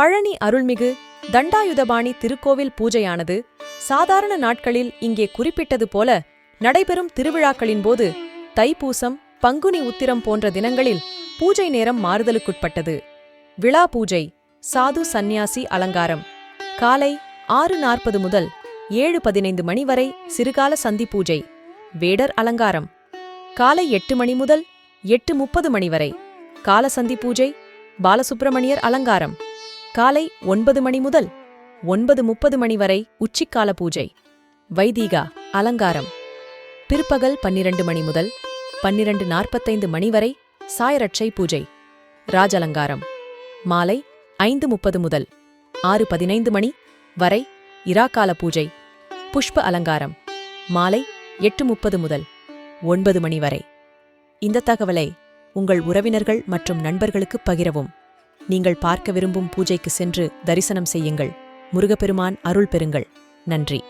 பழனி அருள்மிகு தண்டாயுதபாணி திருக்கோவில் பூஜையானது சாதாரண நாட்களில் இங்கே குறிப்பிட்டது போல நடைபெறும் திருவிழாக்களின் போது தைப்பூசம் பங்குனி உத்திரம் போன்ற தினங்களில் பூஜை நேரம் மாறுதலுக்குட்பட்டது. விழா பூஜை சாது சந்நியாசி அலங்காரம். காலை ஆறு நாற்பது முதல் ஏழு பதினைந்து மணி வரை சிறுகால சந்தி பூஜை வேடர் அலங்காரம். காலை எட்டு மணி முதல் எட்டு முப்பது மணி வரை காலசந்தி பூஜை பாலசுப்பிரமணியர் அலங்காரம். காலை ஒன்பது மணி முதல் ஒன்பது முப்பது மணி வரை உச்சிக்கால பூஜை. வைதீகா அலங்காரம். பிற்பகல் பன்னிரண்டு மணி முதல் பன்னிரண்டு நாற்பத்தைந்து மணி வரை சாயரட்சை பூஜை. ராஜலங்காரம். மாலை ஐந்து முப்பது முதல் ஆறு பதினைந்து மணி வரை இராக்கால பூஜை. புஷ்ப அலங்காரம். மாலை எட்டு முப்பது முதல் ஒன்பது மணி வரை. இந்த தகவலை உங்கள் உறவினர்கள் மற்றும் நண்பர்களுக்கு பகிரவும். நீங்கள் பார்க்க விரும்பும் பூஜைக்கு சென்று தரிசனம் செய்யுங்கள். முருகப்பெருமான் அருள் பெறுங்கள். நன்றி.